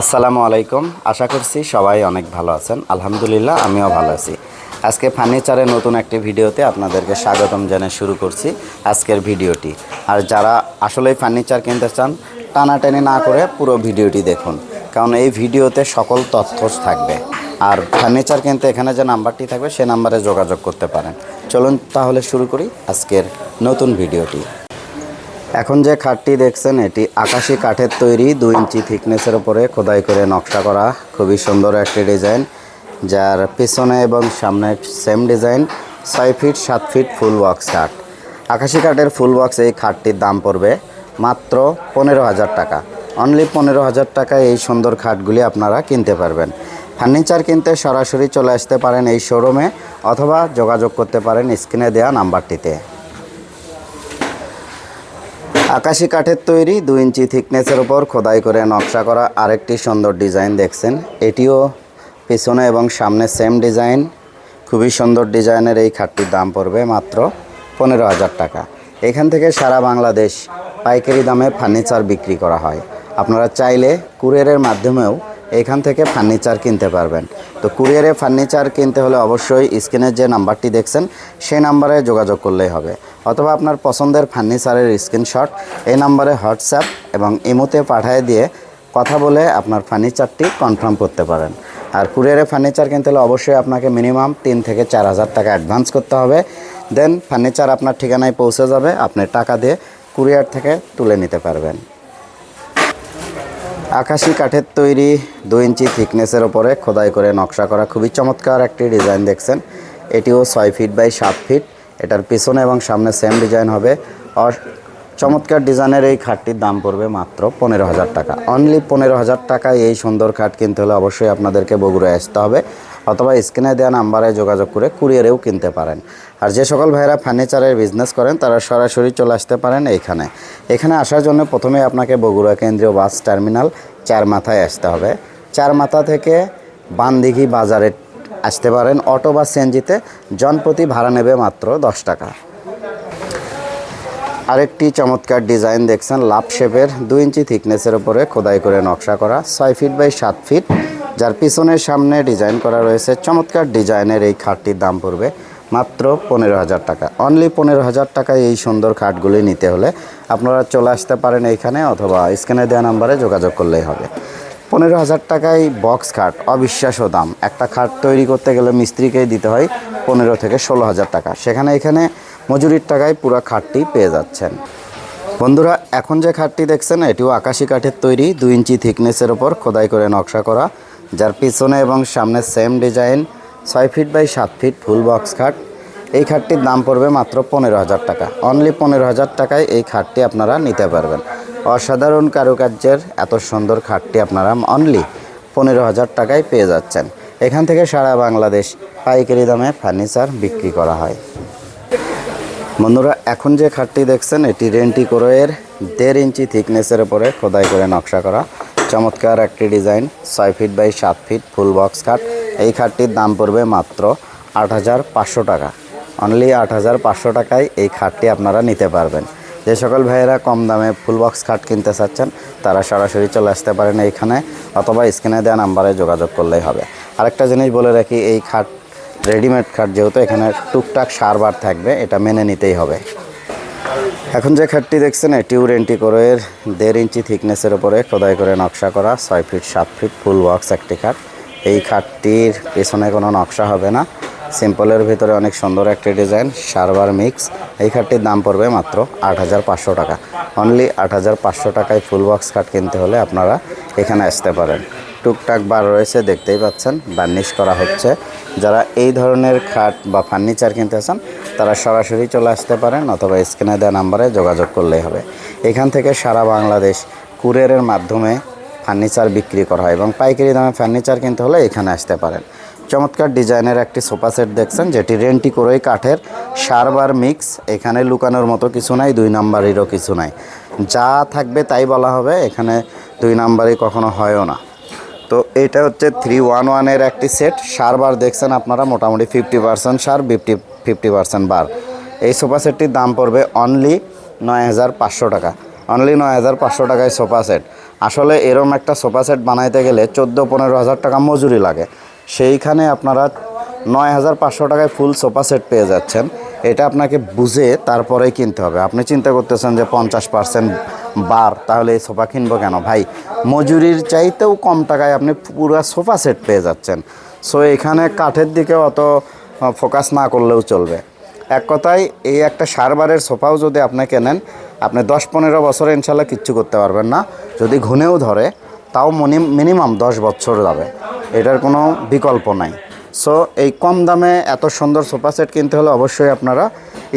আসসালামু আলাইকুম। আশা করছি সবাই অনেক ভালো আছেন। আলহামদুলিল্লাহ, আমিও ভালো আছি। আজকে ফার্নিচারের নতুন একটি ভিডিওতে আপনাদেরকে স্বাগতম জানিয়ে শুরু করছি আজকের ভিডিওটি। আর যারা আসলেই ফার্নিচার কিনতে চান টানাটানি না করে পুরো ভিডিওটি দেখুন, কারণ এই ভিডিওতে সকল তথ্য থাকবে। আর ফার্নিচার কিনতে এখানে যে নাম্বারটি থাকবে, সে নাম্বারে যোগাযোগ করতে পারেন। চলুন তাহলে শুরু করি আজকের নতুন ভিডিওটি। এখন যে খাটটি দেখছেন, এটি আকাশি কাঠের তৈরি দুই ইঞ্চি থিকনেসের উপরে খোদাই করে নকশা করা। খুবই সুন্দর একটি ডিজাইন, যার পিছনে এবং সামনে সেম ডিজাইন, ছয় ফিট, সাত ফিট ফুল বক্স খাট। আকাশি কাঠের ফুল বক্স এই খাটটির দাম পড়বে মাত্র পনেরো হাজার টাকা। অনলি পনেরো হাজার টাকায় এই সুন্দর খাটগুলি আপনারা কিনতে পারবেন। ফার্নিচার কিনতে সরাসরি চলে আসতে পারেন এই শোরুমে, অথবা যোগাযোগ করতে পারেন স্ক্রিনে দেওয়া নাম্বারটিতে। আকাশি কাঠের তৈরি দু ইঞ্চি থিকনেসের ওপর খোদাই করে নকশা করা আরেকটি সুন্দর ডিজাইন দেখছেন। এটিও পিছনে এবং সামনে সেম ডিজাইন খুবই সুন্দর ডিজাইনের এই খাটটির দাম পড়বে মাত্র পনেরো হাজার টাকা। এখান থেকে সারা বাংলাদেশ পাইকারি দামে ফার্নিচার বিক্রি করা হয়। আপনারা চাইলে কুরিয়ারের মাধ্যমেও এখান থেকে ফার্নিচার কিনতে পারবেন। তো কুরিয়ারে ফার্নিচার কিনতে হলে অবশ্যই স্ক্রিনের যে নাম্বারটি দেখছেন, সেই নাম্বারে যোগাযোগ করলেই হবে। অথবা আপনার পছন্দের ফার্নিচারের স্ক্রিনশট, এই নাম্বারে হোয়াটসঅ্যাপ এবং ইমোতে পাঠিয়ে দিয়ে কথা বলে আপনার ফার্নিচারটি কনফার্ম করতে পারেন। আর কুরিয়ারে ফার্নিচার কিনতে হলে অবশ্যই আপনাকে মিনিমাম তিন থেকে চার হাজার টাকা অ্যাডভান্স করতে হবে। দেন ফার্নিচার আপনার ঠিকানায় পৌঁছে যাবে, আপনি টাকা দিয়ে কুরিয়ার থেকে তুলে নিতে পারবেন। আকাশি কাঠের তৈরি দুই ইঞ্চি থিকনেসের ওপরে খোদাই করে নকশা করা খুবই চমৎকার একটি ডিজাইন দেখছেন। এটিও ছয় ফিট বাই সাত ফিট। এটার পিছনে এবং সামনে সেম ডিজাইন হবে। আর চমৎকার ডিজাইনের এই খাটটির দাম পড়বে মাত্র পনেরো হাজার টাকা। অনলি পনেরো হাজার টাকায় এই সুন্দর খাট কিনতে হলে অবশ্যই আপনাদেরকে বগুড়ায় আসতে হবে। অথবা স্ক্রিনে দেওয়া নাম্বারে যোগাযোগ করে কুরিয়ারেও কিনতে পারেন। আর যে সকল ভাইরা ফার্নিচারের বিজনেস করেন, তারা সরাসরি চলে আসতে পারেন এইখানে। এখানে আসার জন্য প্রথমে আপনাকে বগুড়া কেন্দ্রীয় বাস টার্মিনাল চার মাথায় আসতে হবে। চার মাথা থেকে বানদিঘি বাজারে আসতে পারেন, অটো বা সিএনজিতে জনপ্রতি ভাড়া নেবে মাত্র দশ টাকা। আরেকটি চমৎকার ডিজাইন দেখছেন, লাভ শেপের দুই ইঞ্চি থিকনেসের উপরে খোদাই করে নকশা করা, ছয় ফিট বাই সাত ফিট যার পিছনের সামনে ডিজাইন করা রয়েছে, চমৎকার ডিজাইনের এই খাটটির দাম পড়বে মাত্র পনেরো হাজার টাকা। অনলি পনেরো হাজার টাকায় এই সুন্দর খাটগুলি নিতে হলে আপনারা চলে আসতে পারেন এইখানে অথবা স্ক্যানে দেওয়া নাম্বারে যোগাযোগ করলেই হবে। পনেরো হাজার টাকায় বক্স খাট, অবিশ্বাস্য দাম। একটা খাট তৈরি করতে গেলে মিস্ত্রিকেই দিতে হয় পনেরো থেকে ষোলো হাজার টাকা। সেখানে এখানে মজুরির টাকায় পুরো খাটটি পেয়ে যাচ্ছেন। বন্ধুরা, এখন যে খাটটি দেখছেন, এটিও আকাশি কাঠের তৈরি, দুই ইঞ্চি থিকনেসের ওপর খোদাই করে নকশা করা। যার পিছনে এবং সামনে সেম ডিজাইন ছয় ফিট বাই সাত ফিট ফুল বক্স খাট। এই খাটটির দাম পড়বে মাত্র পনেরো হাজার টাকা। অনলি পনেরো হাজার টাকায় এই খাটটি আপনারা নিতে পারবেন। অসাধারণ কারুকার্যের এত সুন্দর খাটটি আপনারা অনলি পনেরো হাজার টাকায় পেয়ে যাচ্ছেন। এখান থেকে সারা বাংলাদেশ পাইকারি দামে ফার্নিচার বিক্রি করা হয়। বন্ধুরা, এখন যে খাটটি দেখছেন, এটি রেন্টি কোরোয়ের দেড় ইঞ্চি থিকনেসের উপরে খোদাই করে নকশা করা। চমৎকার একটি ডিজাইন, ছয় ফিট বাই সাত ফিট ফুল বক্স খাট এই খাটটির দাম পড়বে মাত্র আট হাজার পাঁচশো টাকা। অনলি আট হাজার পাঁচশো টাকায় এই খাটটি আপনারা নিতে পারবেন। যে সকল ভাইয়েরা কম দামে ফুল বক্স খাট কিনতে চাচ্ছেন, তারা সরাসরি চলে আসতে পারেন এইখানে, অথবা স্ক্রিনে দেওয়া নাম্বারে যোগাযোগ করলেই হবে। আরেকটা জিনিস বলে রাখি, এই খাট রেডিমেড খাট যেহেতু এখানে টুকটাক সারবার থাকবে, এটা মেনে নিতেই হবে। এখন যে খাটটি দেখছেন, এটিও রেন্টি কোরের দেড় ইঞ্চি থিকনেসের উপরে খোদাই করে নকশা করা, ছয় ফিট সাত ফিট ফুল বক্স একটি খাট। এই খাটটির পেছনে কোনো নকশা হবে না। সিম্পলের ভিতরে অনেক সুন্দর একটি ডিজাইন, সারবার মিক্স এই খাটটির দাম পড়বে মাত্র আট হাজার পাঁচশো টাকা। অনলি আট হাজার পাঁচশো টাকায় ফুল বক্স খাট কিনতে হলে আপনারা এখানে আসতে পারেন। টুকটাক বার রয়েছে, দেখতেই পাচ্ছেন, বার্নিশ করা হচ্ছে। যারা এই ধরনের খাট বা ফার্নিচার কিনতে চান তারা সরাসরি চলে আসতে পারেন অথবা স্ক্রিনে দেওয়া নাম্বারে যোগাযোগ করলেই হবে। এখান থেকে সারা বাংলাদেশ কুরিয়ারের মাধ্যমে ফার্নিচার বিক্রি করা হয় এবং পাইকারি দামে ফার্নিচার কিনতে হলে এখানে আসতে পারেন। চমৎকার ডিজাইনের একটি সোফা সেট দেখছেন, যেটি রেন্টি করেই কাঠের সারবার মিক্স। এখানে লুকানোর মতো কিছু নাই, দুই নাম্বারেরও কিছু নাই। যা থাকবে তাই বলা হবে, এখানে দুই নাম্বারই কখনো হয়ও না। তো এটা হচ্ছে থ্রি ওয়ান ওয়ানের একটি সেট। সারবার দেখছেন আপনারা, মোটামুটি ফিফটি পার্সেন্ট সার ফিফটি ফিফটি পার্সেন্ট বার। এই সোফা সেটটির দাম পড়বে অনলি নয় হাজার পাঁচশো টাকা। অনলি নয় হাজার পাঁচশো টাকায় সোফা সেট আসলে এরম একটা সোফা সেট বানাইতে গেলে চোদ্দ পনেরো হাজার টাকা মজুরি লাগে। সেইখানে আপনারা নয় হাজার পাঁচশো টাকায় ফুল সোফা সেট পেয়ে যাচ্ছেন। এটা আপনাকে বুঝে তারপরেই কিনতে হবে। আপনি চিন্তা করতেছেন যে পঞ্চাশ পার্সেন্ট বার, তাহলে এই সোফা কিনবো কেন? ভাই, মজুরির চাইতেও কম টাকায় আপনি পুরো সোফা সেট পেয়ে যাচ্ছেন। সো এখানে কাঠের দিকে অত ফোকাস না করলেও চলবে। এক কথায়, এই একটা সারবারের সোফাও যদি আপনি কেনেন আপনি দশ পনেরো বছরে ইনশাল্লাহ কিচ্ছু করতে পারবেন না। যদি ঘুনেও ধরে, তাও মিনিমাম দশ বছর যাবে। এটার কোনো বিকল্প নাই। সো এই কম দামে এত সুন্দর সোফা সেট কিনতে হলে অবশ্যই আপনারা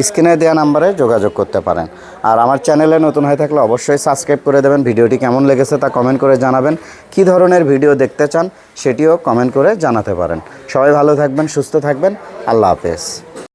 স্ক্রিনে দেওয়া নাম্বারে যোগাযোগ করতে পারেন। আর আমার চ্যানেলে নতুন হয়ে থাকলে অবশ্যই সাবস্ক্রাইব করে দেবেন। ভিডিওটি কেমন লেগেছে তা কমেন্ট করে জানাবেন। কি ধরনের ভিডিও দেখতে চান সেটিও কমেন্ট করে জানাতে পারেন। সবাই ভালো থাকবেন, সুস্থ থাকবেন। আল্লাহ হাফেজ।